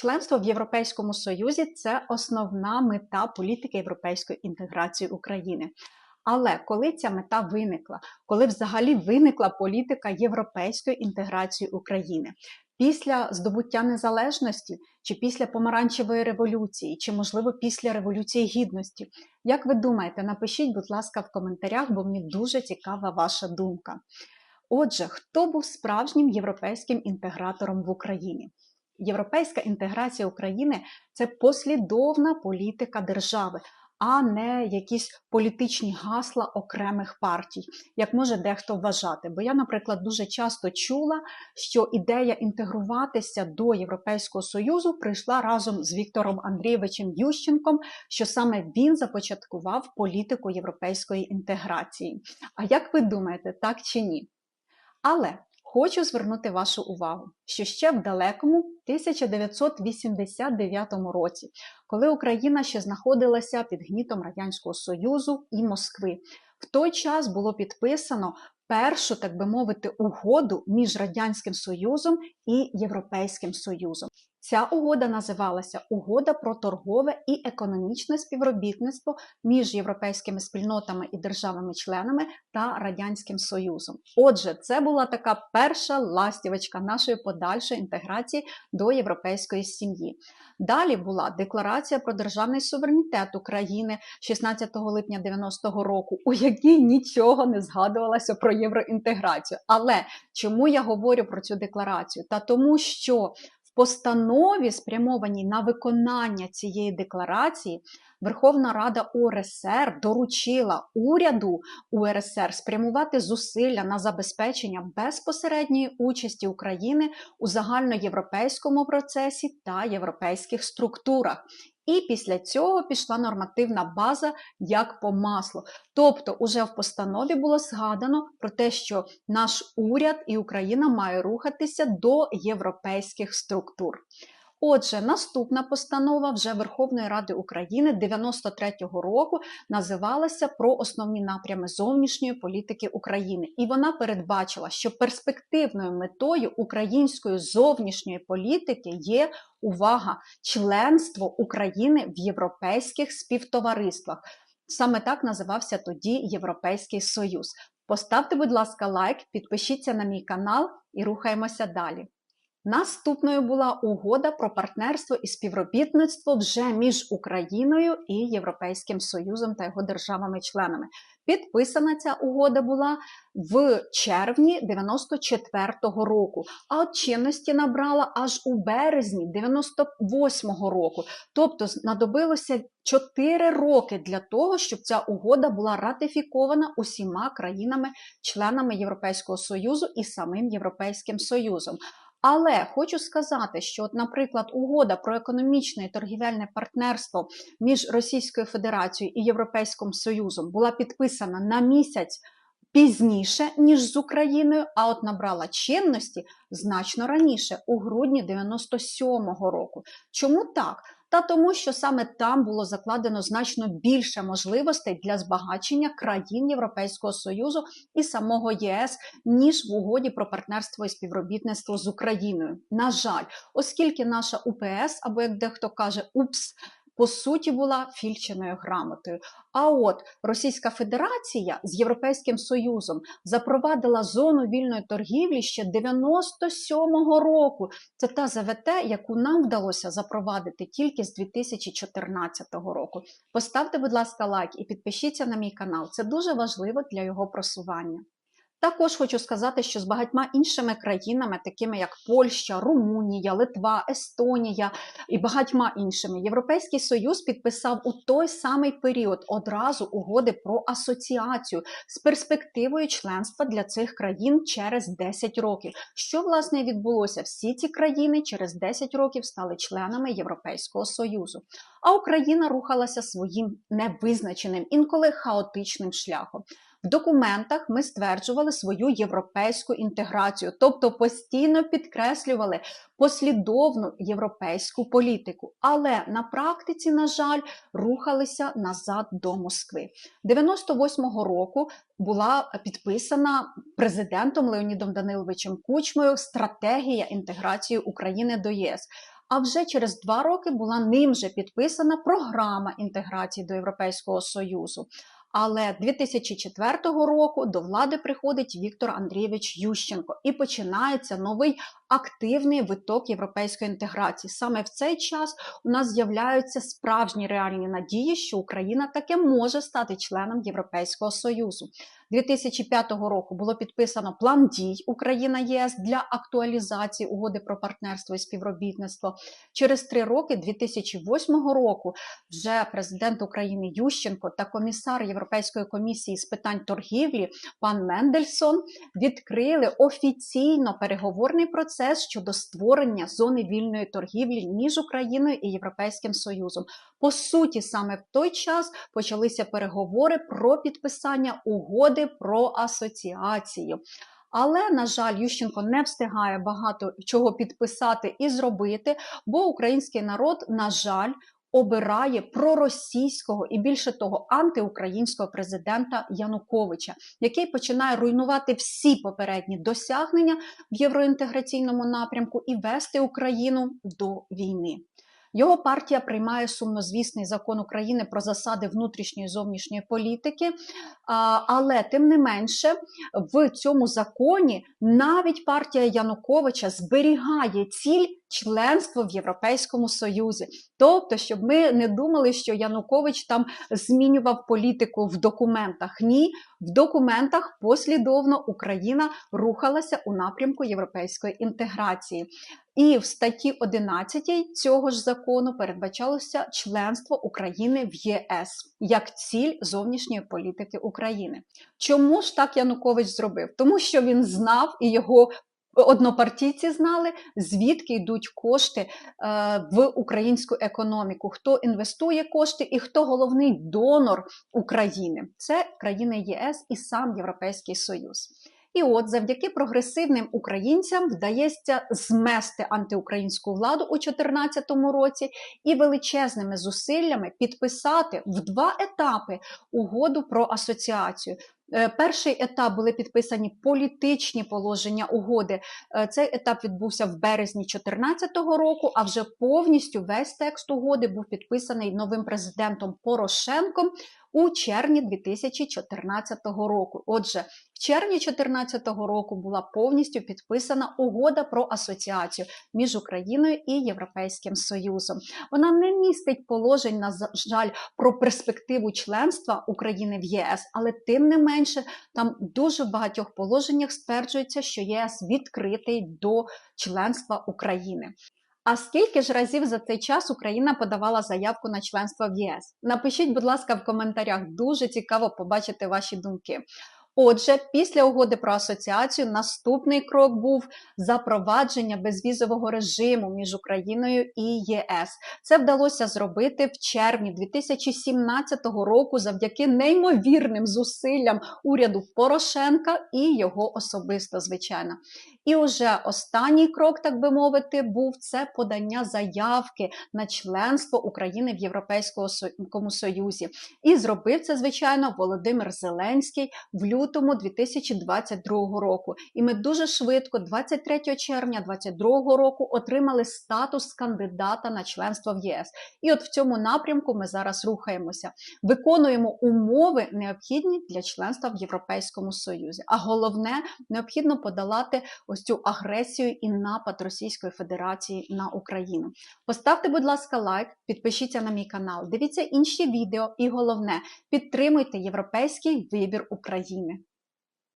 Членство в Європейському Союзі це основна мета політики європейської інтеграції України. Але коли ця мета виникла, коли взагалі виникла політика європейської інтеграції України? Після здобуття незалежності, чи після помаранчевої революції, чи, можливо, після Революції Гідності? Як ви думаєте, напишіть, будь ласка, в коментарях, бо мені дуже цікава ваша думка. Отже, хто був справжнім європейським інтегратором в Україні? Європейська інтеграція України це послідовна політика держави, а не якісь політичні гасла окремих партій, як може дехто вважати. Бо я, наприклад, дуже часто чула, що ідея інтегруватися до Європейського союзу прийшла разом з Віктором Андрійовичем Ющенком, що саме він започаткував політику європейської інтеграції. А як ви думаєте, так чи ні? Але Хочу звернути вашу увагу, що ще в далекому 1989 році, коли Україна ще знаходилася під гнітом Радянського Союзу і Москви, в той час було підписано першу, так би мовити, угоду між Радянським Союзом і Європейським Союзом. Ця угода називалася Угода про торгове і економічне співробітництво між європейськими спільнотами і державами-членами та Радянським Союзом. Отже, це була така перша ластівочка нашої подальшої інтеграції до європейської сім'ї. Далі була декларація про державний суверенітет України 16 липня 90-го року, у якій нічого не згадувалося про євроінтеграцію. Але чому я говорю про цю декларацію? Та тому, що в постанові, спрямованій на виконання цієї декларації, Верховна Рада УРСР доручила уряду УРСР спрямувати зусилля на забезпечення безпосередньої участі України у загальноєвропейському процесі та європейських структурах. І після цього пішла нормативна база як по маслу. Тобто, уже в постанові було згадано про те, що наш уряд і Україна має рухатися до європейських структур. Отже, наступна постанова вже Верховної Ради України 93-го року називалася про основні напрями зовнішньої політики України, і вона передбачила, що перспективною метою української зовнішньої політики є увага членство України в європейських співтовариствах. Саме так називався тоді Європейський Союз. Поставте, будь ласка, лайк, підпишіться на мій канал і рухаємося далі. Наступною була угода про партнерство і співробітництво вже між Україною і Європейським Союзом та його державами-членами. Підписана ця угода була в червні 94-го року, а от чинності набрала аж у березні 98-го року. Тобто знадобилося 4 роки для того, щоб ця угода була ратифікована усіма країнами-членами Європейського Союзу і самим Європейським Союзом. Але хочу сказати, що, от, наприклад, угода про економічне і торгівельне партнерство між Російською Федерацією і Європейським Союзом була підписана на місяць пізніше, ніж з Україною, а от набрала чинності значно раніше, у грудні 97-го року. Чому так? Та тому, що саме там було закладено значно більше можливостей для збагачення країн Європейського Союзу і самого ЄС, ніж в угоді про партнерство і співробітництво з Україною. На жаль, оскільки наша УПС, або як дехто каже, УПС по суті була фільченою грамотою. А от Російська Федерація з Європейським Союзом запровадила зону вільної торгівлі ще 97-го року. Це та ЗВТ, яку нам вдалося запровадити тільки з 2014 року. Поставте, будь ласка, лайк і підпишіться на мій канал. Це дуже важливо для його просування. Також хочу сказати, що з багатьма іншими країнами, такими як Польща, Румунія, Литва, Естонія і багатьма іншими, Європейський Союз підписав у той самий період одразу угоди про асоціацію з перспективою членства для цих країн через 10 років. Що власне відбулося? Всі ці країни через 10 років стали членами Європейського Союзу. А Україна рухалася своїм невизначеним, інколи хаотичним шляхом. В документах ми стверджували свою європейську інтеграцію, тобто постійно підкреслювали послідовну європейську політику. Але на практиці, на жаль, рухалися назад до Москви. 98-го року була підписана президентом Леонідом Даниловичем Кучмою стратегія інтеграції України до ЄС. А вже через два роки була ним же підписана програма інтеграції до Європейського Союзу. Але 2004 року до влади приходить Віктор Андрійович Ющенко і починається новий активний виток європейської інтеграції. Саме в цей час у нас з'являються справжні реальні надії, що Україна таки може стати членом Європейського Союзу. 2005 року було підписано план дій Україна ЄС для актуалізації угоди про партнерство і співробітництво. Через три роки, 2008 року, вже президент України Ющенко та комісар Європейської комісії з питань торгівлі пан Мендельсон відкрили офіційно переговорний процес щодо створення зони вільної торгівлі між Україною і Європейським Союзом. По суті, саме в той час почалися переговори про підписання угоди про асоціацію. Але, на жаль, Ющенко не встигає багато чого підписати і зробити, бо український народ, на жаль, обирає проросійського і більше того, антиукраїнського президента Януковича, який починає руйнувати всі попередні досягнення в євроінтеграційному напрямку і вести Україну до війни. Його партія приймає сумнозвісний закон України про засади внутрішньої і зовнішньої політики, але тим не менше в цьому законі навіть партія Януковича зберігає ціль членства в Європейському Союзі. Тобто, щоб ми не думали, що Янукович там змінював політику в документах. Ні, в документах послідовно Україна рухалася у напрямку європейської інтеграції. І в статті 11 цього ж закону передбачалося членство України в ЄС як ціль зовнішньої політики України. Чому ж так Янукович зробив? Тому що він знав і його. Однопартійці знали, звідки йдуть кошти е, в українську економіку, хто інвестує кошти і хто головний донор України. Це країни ЄС і сам Європейський Союз. І от завдяки прогресивним українцям вдається змести антиукраїнську владу у 2014 році і величезними зусиллями підписати в два етапи угоду про асоціацію. Е, перший етап були підписані політичні положення угоди. Е, цей етап відбувся в березні 2014 року, а вже повністю весь текст угоди був підписаний новим президентом Порошенком у червні 2014 року. Отже, в червні 2014 року була повністю підписана угода про асоціацію між Україною і Європейським Союзом. Вона не містить положень, на жаль, про перспективу членства України в ЄС, але тим не менше, там дуже в багатьох положеннях стверджується, що ЄС відкритий до членства України. А скільки ж разів за цей час Україна подавала заявку на членство в ЄС? Напишіть, будь ласка, в коментарях. Дуже цікаво побачити ваші думки. Отже, після угоди про асоціацію наступний крок був запровадження безвізового режиму між Україною і ЄС. Це вдалося зробити в червні 2017 року завдяки неймовірним зусиллям уряду Порошенка і його особисто, звичайно. І уже останній крок, так би мовити, був це подання заявки на членство України в Європейському Союзі. І зробив це, звичайно, Володимир Зеленський в лютому лютому 2022 року. І ми дуже швидко, 23 червня 2022 року, отримали статус кандидата на членство в ЄС. І от в цьому напрямку ми зараз рухаємося, виконуємо умови, необхідні для членства в Європейському Союзі. А головне, необхідно подолати ось цю агресію і напад Російської Федерації на Україну. Поставте, будь ласка, лайк, підпишіться на мій канал, дивіться інші відео, і головне, підтримуйте європейський вибір України.